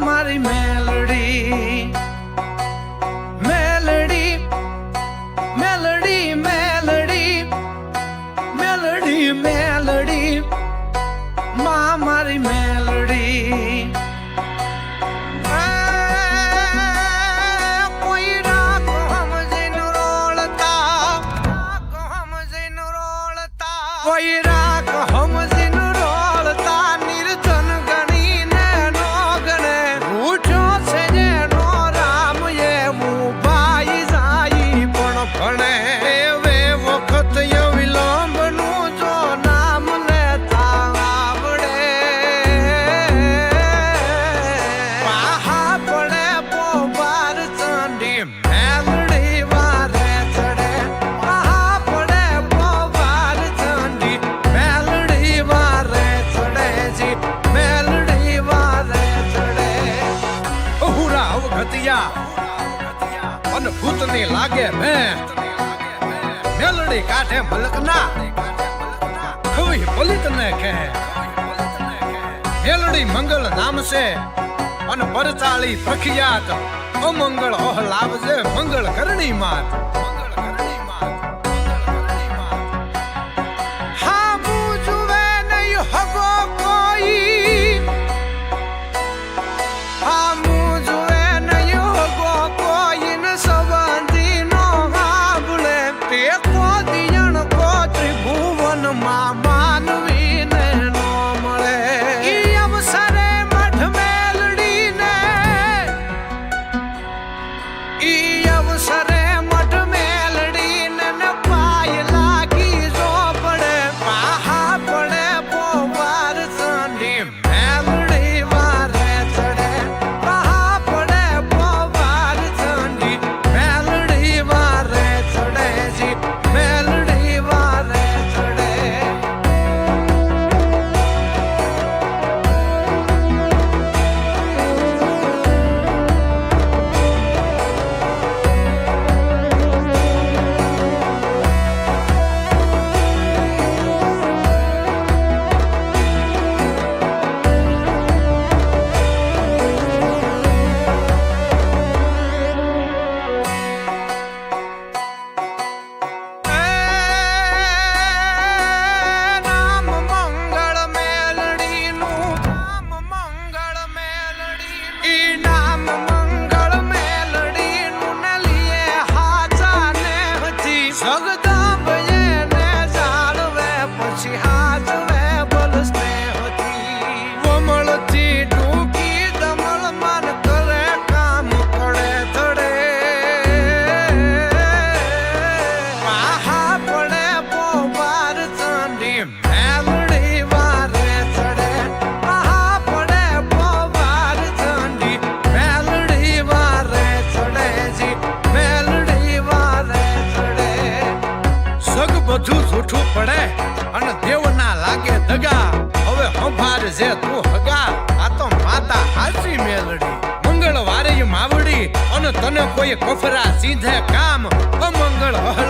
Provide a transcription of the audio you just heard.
amar y me અને હવે વખત વિલંબનું જો નામ ને આવડે. પાહા પડે પોપાર ચંડી મેલડી વારે ચડે. પાહા પડે પોપાર ચંડી મેલડી વારે ચડે જી. મેલડી ચડે. હુરા અન ભૂતની લાગે મે મેલડી કાઢે મલકના. ખવી પલિતને કહે. મેલડી મંગલ નામ છે અન પરતાળી પ્રખ્યાત અમંગળ ઓહ લાવજે મંગળ કરણી માત. E છે તું હગા આ તો માતા હાચી મેલડી. મંગળવારે માવડી, અને તને કોઈ કફરા સીધે કામ, અમંગળ હર